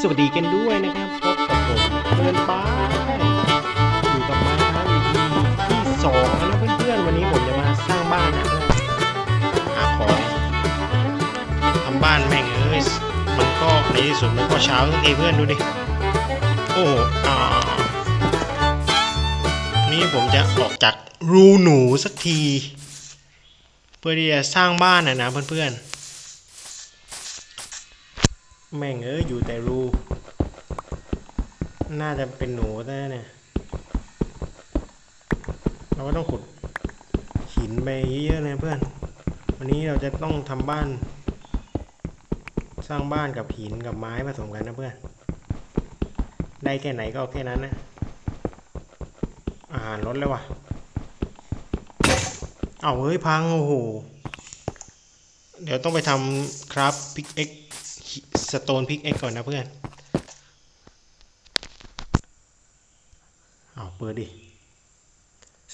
สวัสดีกันด้วยนะครับพบกับผมเพื่อนป้าอยู่กับมาครับที่สองแล้วนะเพื่อนๆวันนี้ผมจะมาสร้างบ้านนะเพื่อนหาของทำบ้านแม่งเอ้ยมันก็ในที่สุดมันก็เช้าทันทีเพื่อนดูดิโอ้อ่านี่ผมจะออกจากรูหนูสักที เพื่อที่จะสร้างบ้านนะนะเพื่อนๆ แม่งเอ้ยอยู่แต่รู น่าจะเป็นหนูได้เนี่ย เราก็ต้องขุดหินไปเยอะๆเลยเพื่อน วันนี้เราจะต้องทำบ้าน สร้างบ้านกับหินกับไม้ผสมกันนะเพื่อน ได้แค่ไหนก็เอาแค่นั้นนะ อาหารลดแล้ววะเอาเฮ้ยพังโอ้โห เดี๋ยวต้องไปทำครับพิกเอ็ก สโตนพิกเอ็กก่อนนะเพื่อน เอาเปิดดิ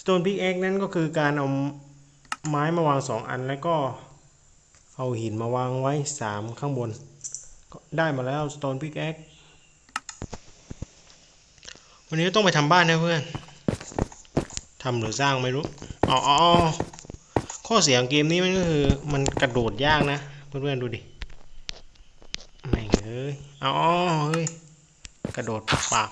Stone Pickaxe นั้นก็คือการเอาไม้มาวางสองอันแล้วก็เอาหินมาวางไว้สามข้างบนก็ได้มาแล้ว Stone Pickaxe วันนี้ต้องไปทำบ้านนะเพื่อนทำหรือสร้างไม่รู้ อ๋อข้อเสียของเกมนี้มันก็คือมันกระโดดยากนะ เพื่อนๆดูดิ อ๋อเฮ้ย กระโดดปาก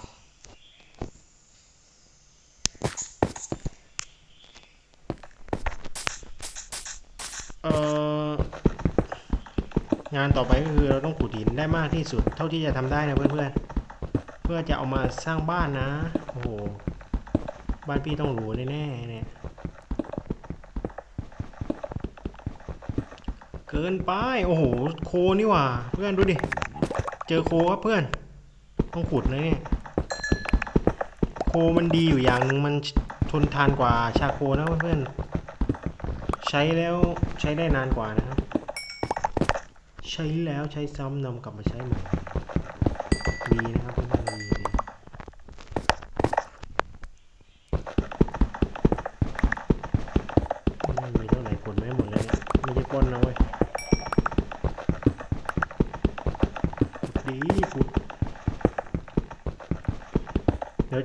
เอ่องานต่อไปก็คือเราต้องขุดหินได้มากที่สุด เท่าที่จะทำได้นะเพื่อนๆ เพื่อจะเอามาสร้างบ้านนะ โอ้โห บ้านพี่ต้องหรูแน่ๆเนี่ยเกินไป โอ้โห โคนี่ว่า เพื่อนดูดิ เจอโคครับเพื่อน ต้องขุดนะเนี่ย โคมันดีอยู่อย่างหนึ่งมันทนทานกว่าชาโคนะเพื่อนใช้แล้วใช้ได้นานกว่านะครับ ใช้แล้วใช้ซ้ำนำกลับมาใช้ใหม่ดีนะ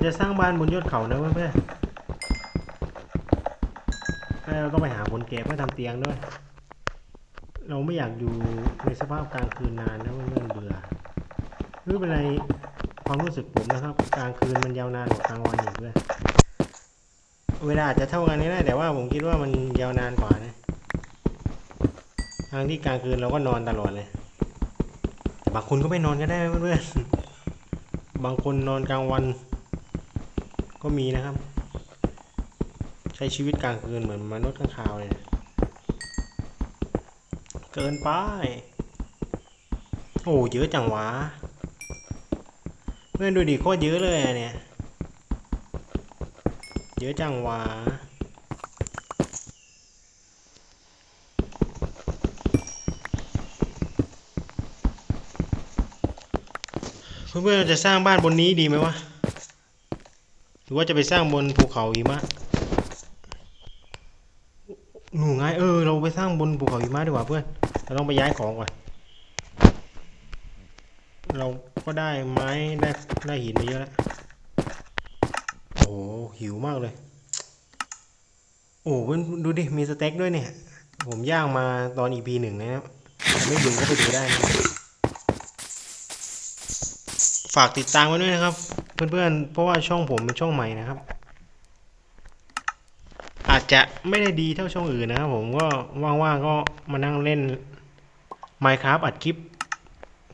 ยวจะสร้างบ้านบนยอดเขานะเพื่อนๆแล้วเราต้องไปหาคนแก่เพื่อทำเตียงด้วย เราไม่อยากอยู่ในสภาพกลางคืนนานนะเพื่อนๆเบื่อไม่เป็นไรความรู้สึกผมนะครับ กลางคืนมันยาวนานกว่ากลางวันอีกเพื่อนเวลาอาจจะเท่ากันนี่แหละแต่ว่าผมคิดว่ามันยาวนานกว่านะทางที่กลางคืนเราก็นอนตลอดเลย แต่บางคนก็ไม่นอนก็ได้เพื่อนๆบางคนนอนกลางวัน ก็มีนะครับ ใช้ชีวิตกลางคืนเหมือนมนุษย์ข้างคาวเลยนะเกินไป โอ้เยอะจังวะเพื่อนดูดิโคตรเยอะเลยอะเนี่ย เยอะจังวะเพื่อนๆจะสร้างบ้านบนนี้ดีไหมวะ รือว่าจะไปสร้างบนภูเขาหิมะหนูไงเออเราไปสร้างบนภูเขาหิมะดีกว่าเพื่อนเราต้องไปย้ายของก่อนเราก็ได้ไม้ได้ได้หินมาเยอะแล้วโอ้หิวมากเลย โอ้เพื่อนดูดิมีสเต็กด้วยเนี่ย ผมย่างมาตอน EP หนึ่งนะครับไม่ดูก็ไปดูได้นะ ฝากติดตามไว้ด้วยนะครับ เพื่อนๆ เพราะว่าช่องผมเป็นช่องใหม่นะครับ อาจจะไม่ได้ดีเท่าช่องอื่นนะครับผมก็ว่างๆก็มานั่งเล่น Minecraft อัดคลิป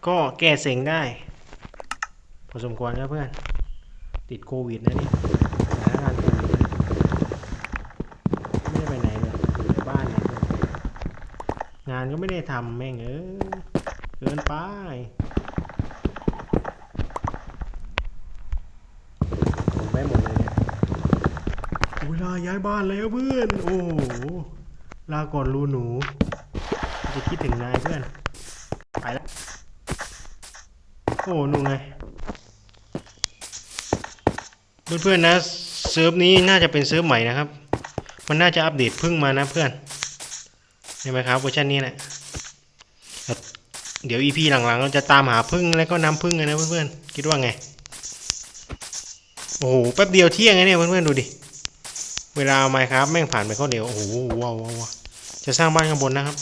ก็แก้เซ็งได้พอสมควรครับเพื่อน ติดโควิดนะนี่สถานการณ์โควิดไม่ได้ไปไหนเลยอยู่ในบ้านเนี่ยงานก็ไม่ได้ทำแม่งเออเกินไป ผมไม่หมดเลยเนี่ย เว ลาย้ายบ้านแล้วเพื่อน โอ้โหลาก่อนรูหนู จะคิดถึงนายเพื่อน ไปแล้ว โอ้หนูไง เพื่อนๆนะเซิร์ฟนี้น่าจะเป็นเซิร์ฟใหม่นะครับ มันน่าจะอัปเดตเพิ่งมานะเพื่อนใช่ไหมครับเวอร์ชันนี้แหละเดี๋ยวอีพีหลังๆ เราจะตามหาพึ่งแล้วก็น้ำพึ่งกันนะเพื่อนๆ คิดว่าไง โอ้โห แป๊บเดียวเที่ยงไงเนี่ยเพื่อนๆ ดูดิ เวลาไมครับแม่งผ่านไปข้อเดียว โอ้โหว้าวว้าวจะสร้างบ้านข้างบนนะครับ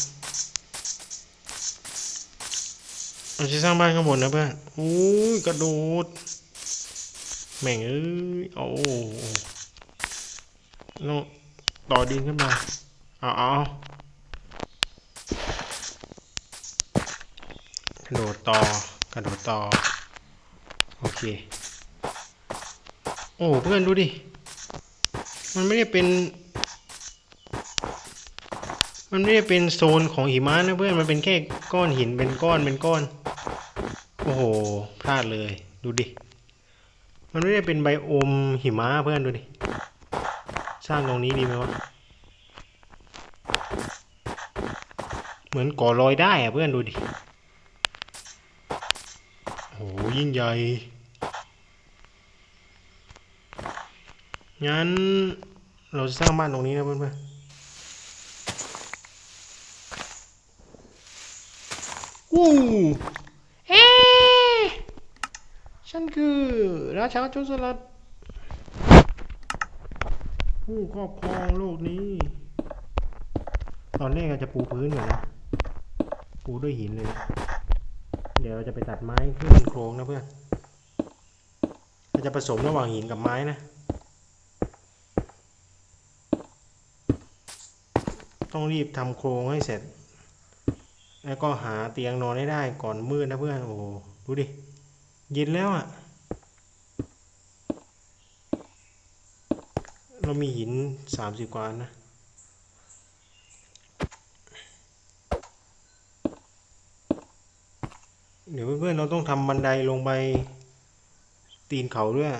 เราจะสร้างบ้านข้างบนนะเพื่อนอุ้ยกระโดด แม่งเอ้ย โอ้โหต่อดินขึ้นมา เอาเอากระโดดต่อ กระโดดต่อ โอเค โอ้เพื่อนดูดิ มันไม่ได้เป็น มันไม่ได้เป็นโซนของหิมะนะเพื่อน มันเป็นแค่ก้อนหินเป็นก้อนเป็นก้อน โอ้โห พลาดเลย ดูดิ มันไม่ได้เป็นไบโอมหิมะเพื่อนดูดิ สร้างตรงนี้ดีไหมวะ เหมือนก่อรอยได้อะเพื่อนดูดิ โอ้โหยิ่งใหญ่ งั้นเราจะสร้างบ้านตรงนี้นะเพื่อนๆวู้เฮ้ฉันคือ ราชาโจรสลัดผู้ครอบครองโลกนี้ ตอนแรกเราจะปูพื้นก่อนนะ ปูด้วยหินเลยนะเดี๋ยวเราจะไปตัดไม้ขึ้นโครงนะเพื่อน เราจะผสมระหว่างหินกับไม้นะ ต้องรีบทำโครงให้เสร็จ แล้วก็หาเตียงนอนให้ได้ก่อนมืดนะเพื่อน โอ้ดูดิ เย็นแล้วอะ่ะ เรามีหินสามสิบกว่าอันนะเดี๋ยวเพื่อนๆเราต้องทำบันไดลงไปตีนเขาด้วย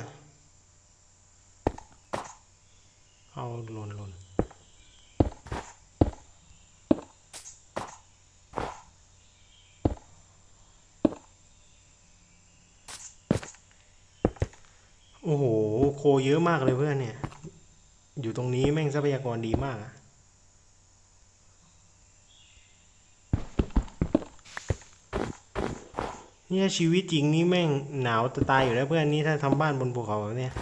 เอาหล่นหล่น โอ้โห โคเยอะมากเลยเพื่อนเนี่ย อยู่ตรงนี้แม่งทรัพยากรดีมากอะเนี่ยชีวิตจริงนี่แม่งหนาวจะตายอยู่แล้วเพื่อนนี่ถ้าทำบ้านบนภูเขาแบบเนี้ย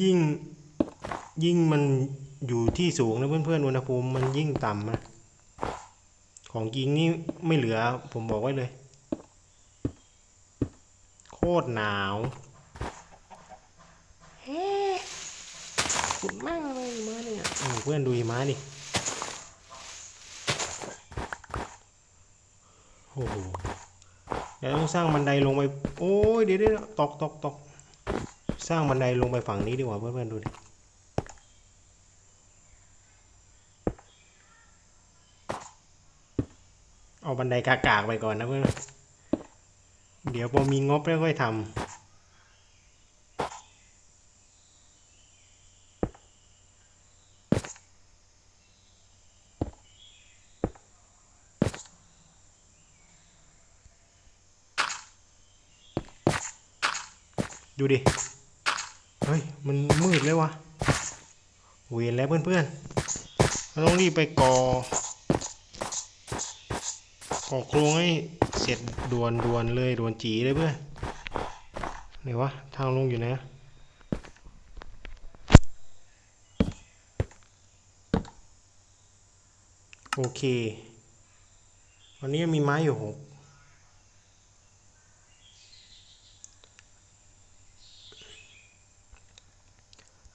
ยิ่งยิ่งมันอยู่ที่สูงนะเพื่อนๆอุณหภูมิมันยิ่งต่ำนะของจริงนี่ไม่เหลือผมบอกไว้เลย โคตรหนาวเฮ้ ขุดมากเลยมาเนี่ยเพื่อนดูหิมะดิโอ้โหเดี๋ยวต้องสร้างบันไดลงไป โอ้ยเดี๋ยวเดี๋ยวตกตกตกสร้างบันไดลงไปฝั่งนี้ดีกว่าเพื่อนๆดูดิเอาบันไดกากๆไปก่อนนะเพื่อน เดี๋ยวพอมีงบแล้วค่อยทำ ดูดิ เฮ้ย มันมืดเลยวะเวียนแล้วเพื่อนๆเราต้องรีบไปก่อ ก่อโครงให้เสร็จด่วนด่วนเลยด่วนจีเลยเพื่อนไหนวะ ทางลงอยู่นะโอเค วันนี้มีไม้อยู่หก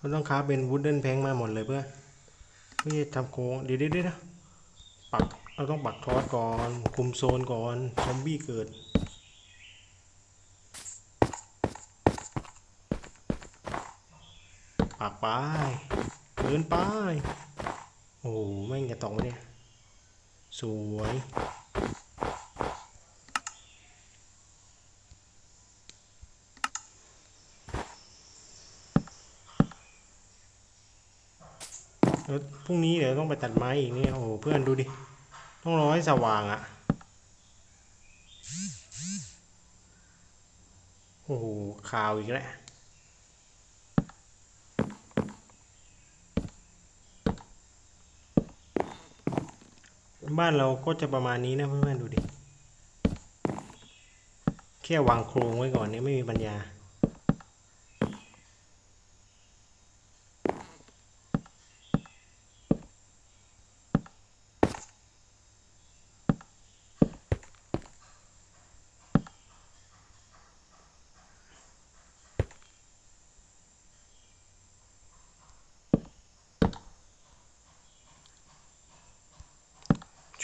เราต้องค้าเป็นวูดเดิลแพงมาหมดเลยเพื่อนเพื่อจะทำโครงเดี๋ยวเดี๋ยวยนะปักเราต้องปักทอสก่อนคุมโซนก่อนซอมบี้เกิดปักไปเดินไปโอ้โหแม่งจะตกไหมเนี่ยสวย แล้วพรุ่งนี้เดี๋ยวต้องไปตัดไม้อีกนี่โอ้โหเพื่อนดูดิ ต้องรอให้สว่างอะ่ะ โอ้โหข่าวอีกแล้วบ้านเราก็จะประมาณนี้นะเพื่อนๆดูดิ แค่วางโครงไว้ก่อนเนี่ยไม่มีปัญญา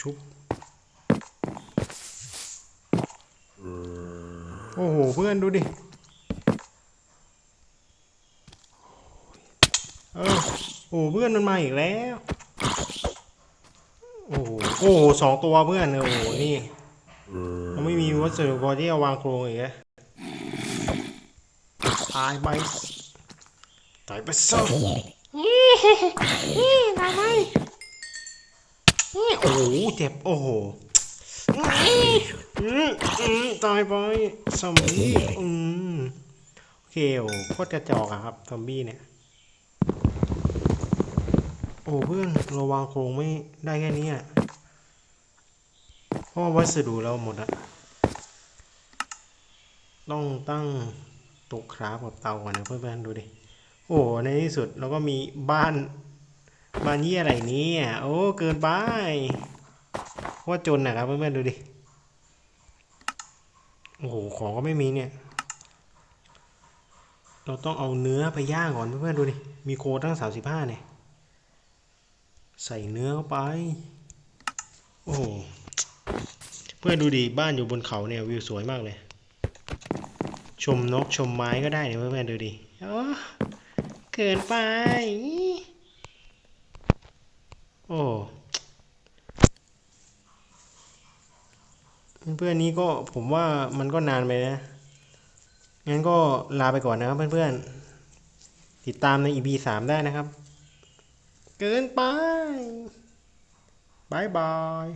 ชุบ โอ้โห เพื่อนดูดิ เออ โอ้โหเพื่อนมันมาอีกแล้ว โอ้โห โอ้สองตัวเพื่อน โอ้โห นี่เราไม่มีวัสดุพอที่จะวางโครงอีกแล้วตายไปตายไปซะนี่นี่ตายไป โอ้โหเจ็บ โอ้โหตายไปซอมบี้อืมโอเคโอ้โคตรกระจอกอะครับซอมบี้เนี่ย โอ้เพื่อนราวางโครงไม่ได้แค่นี้อะเพราะวัสดุเราหมดอะต้องตั้งโตุกคราฟกับเตาก่อนนะเพื่อนๆดูดิ โอ้ในที่สุดเราก็มีบ้าน บ้านยี่อะไรเนี่ยโอ้เกินไปโคตรจนนะครับเพื่อนๆดูดิโอ้โหของก็ไม่มีเนี่ย เราต้องเอาเนื้อไปย่างก่อนเพื่อนๆดูดิมีโคตั้งสามสิบห้าเนี่ยใส่เนื้อเข้าไป โอ้โหเพื่อนดูดิบ้านอยู่บนเขาเนี่ยวิวสวยมากเลย ชมนกชมไม้ก็ได้เนี่ยเพื่อนๆดูดิโอ้เกินไป โอ้เพื่อนๆนี้ก็ผมว่ามันก็นานไปนะ งั้นก็ลาไปก่อนนะครับเพื่อนๆ ติดตามใน EP 3ได้นะครับ เกินไปบายบาย